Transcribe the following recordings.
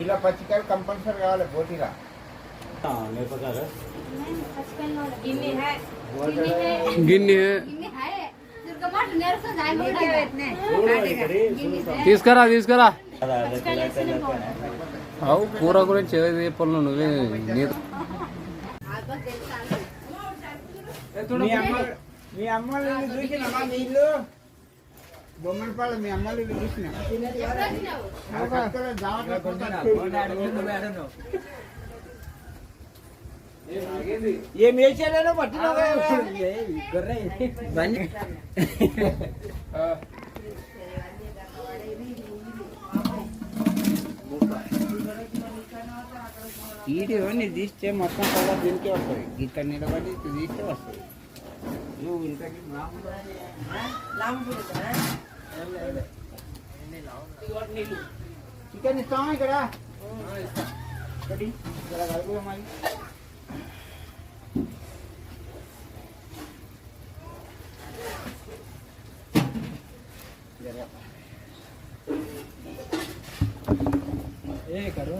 ఇలా పచ్చికాయలు కంపల్సరీ కావాలి బోటీలా మిరపకాయలు. తీసుకురా తీసుకురా. అవు కూర గురించి ఏదో చెప్పాలి నువ్వే నీరు మీ అమ్మ మీ అమ్మ చూసినామా మీ చూసినా? కొట్టారు. ఏం వేసాడో పట్టినావా నీ తీస్తే మొత్తం కూడా దీనికే వస్తుంది. గీత నిలబడి తీస్తే వస్తుంది. చికెన్ ఇస్తామా ఇక్కడ ఒకటి ఇక్కడ కలుపుదాం మరి ఏ కరువు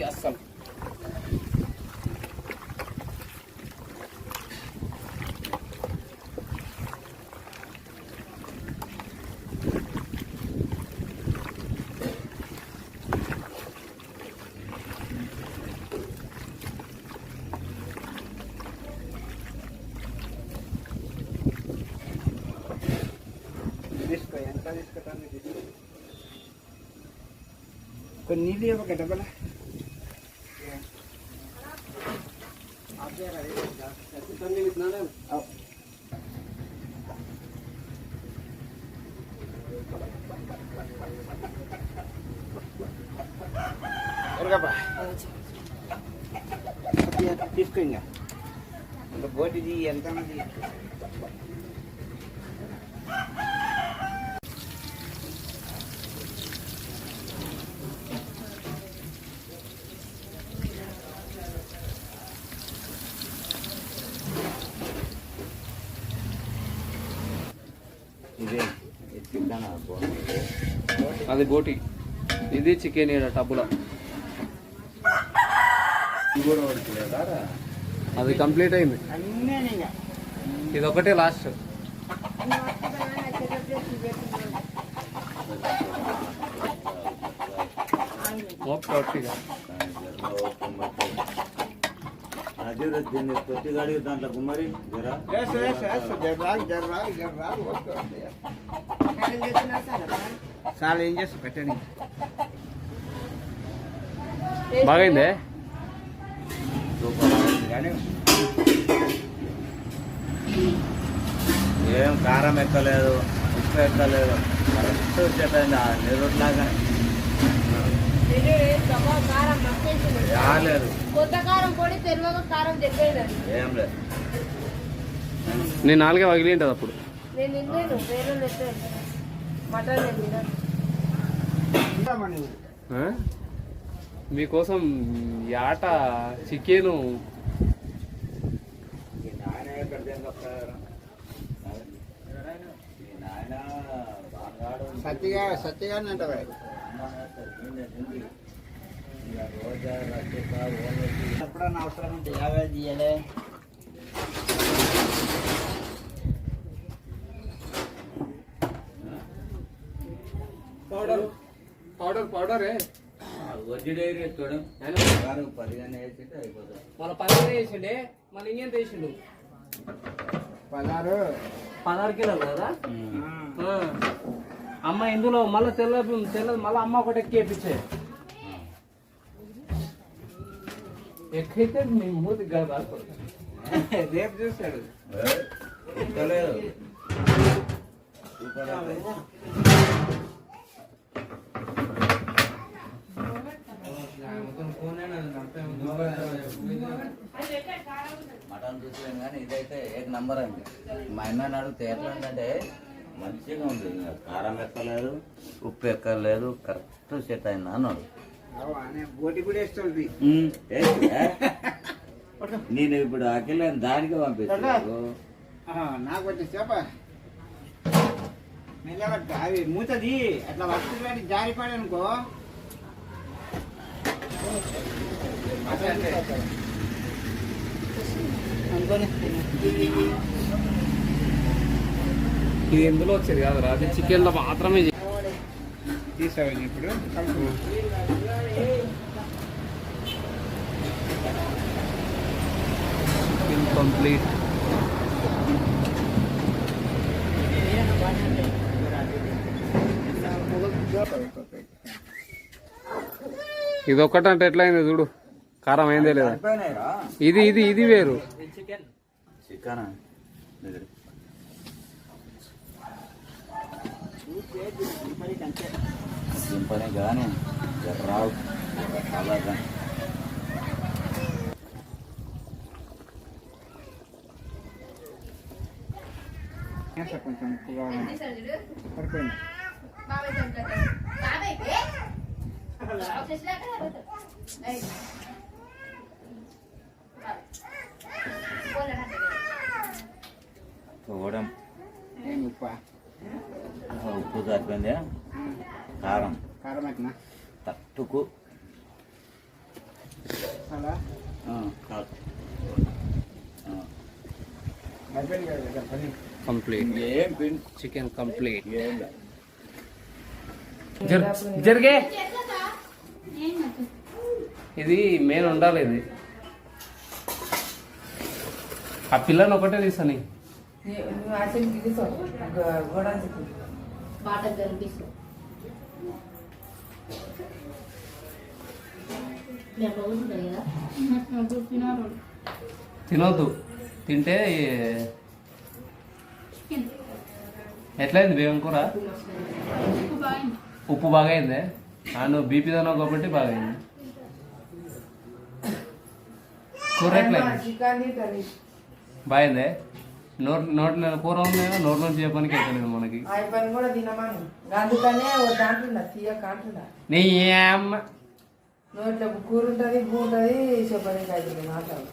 की असल Con Nili, porque no con la... berapa? Tapi aktif ke enggak? Untuk gue di yang sama dia. అది బోటి ఇది చికెన్ ఈడ టబ్బులో. ఇది కూడా ఉడకలేదా అది కంప్లీట్ అయింది. ఇది ఒకటే లాస్ట్. ఓకే. అదే దీన్ని తొట్టి గాడి దాంట్లో కుమ్మరి జరా. చాలా ఏం చేస్తా పెట్టండి. బాగైందే? ఏం కారం ఎక్కలేదు ఉప్పు ఎక్కలేదు. కరెక్ట్ వచ్చేటండి ఆ నిరుట్లాగా రాలేదు. కొత్త కారం పొడి తెలియక కారం చెప్పేది ఏం లేదు. నేను నాలుగే పగిలి ఉంటుంది అప్పుడు? మీకోసం యాట చికెను. ఈ నాయన ఎక్కడ ఎప్పుడన్నా అవసరం ఉంటే యాభై తీయలే పౌడర్ పౌడర్ పౌడరే. వడ్డీ డైరీ వారు పదిహేను వేసితే అయిపోతుంది మన పదిహేను వేసిండే మళ్ళీ ఇంకేం వేసిండు? పదహారు. పదహారు కిలోలు కదా. అమ్మ ఇందులో మళ్ళీ తెల్ల తెల్ల మళ్ళీ అమ్మ ఒకటి ఎక్కేపించే ఎక్కైతే మీ మూతి కాదు రేపు చూస్తాడు. మటన్ చూసలేం కానీ ఇదైతే ఏక నంబర్ అండి. మా అన్న అడిగితే ఎట్లా ఉందంటే మంచిగా ఉంది. ఇంకా కారం ఎక్కలేదు ఉప్పు ఎక్కలేదు కరెక్ట్ సెట్ అయింది అన్నాడు? నేను ఇప్పుడు అఖిలని దానికి పంపిస్తాను నాకు వచ్చి అవి మూతది. అట్లా వస్తుంది జారిపాడు అనుకో. అనుకోని ఇది ఎందులో వచ్చేది కాదు అది చికెన్లో మాత్రమే తీసావు ఇప్పుడు. చికెన్ కంప్లీట్ ఇది ఒక్కటంటే ఎట్లయింది చూడు కారం అయిందే లేదా? ఇది ఇది ఇది వేరు చికెనా ఇది. వచ్చేసినాక అడుగుతాడు. ఏయ్. బాబాయ్. పోలేడు అంటే కదా. చూడం ఏం ఉప్ప ఉప్పు సరిపోయింది. కారం. కారం తట్టుకు. కంప్లీట్. ఏం చికెన్ కంప్లీట్. జరిగే. ఇది మెయిన్ ఉండాలి ఇది. ఆ పిల్లని ఒకటే తీసని. కదా తినొద్దు. తింటే ఎట్లయింది బేగం కూర? ఉప్పు బాగా అయిందే ఆ, నువ్వు బీపీ తిన్నావు కాబట్టి బాగా అయింది కూర ఎట్లయింది? బాగుందే? నోట్ నోట్లో కూర ఉంది? నోట్ నుంచి చెప్పడానికి ఎక్కలేదు మనకి. ఆ పని కూడా తినమను. అందుకనే వద్దంటున్నా తీయక అంటున్నా. నీ అమ్మ. నువ్వు ఇట్లా కూర ఉంటుంది భూ ఉంటుంది చెప్పడానికి అయితే మాట్లాడు.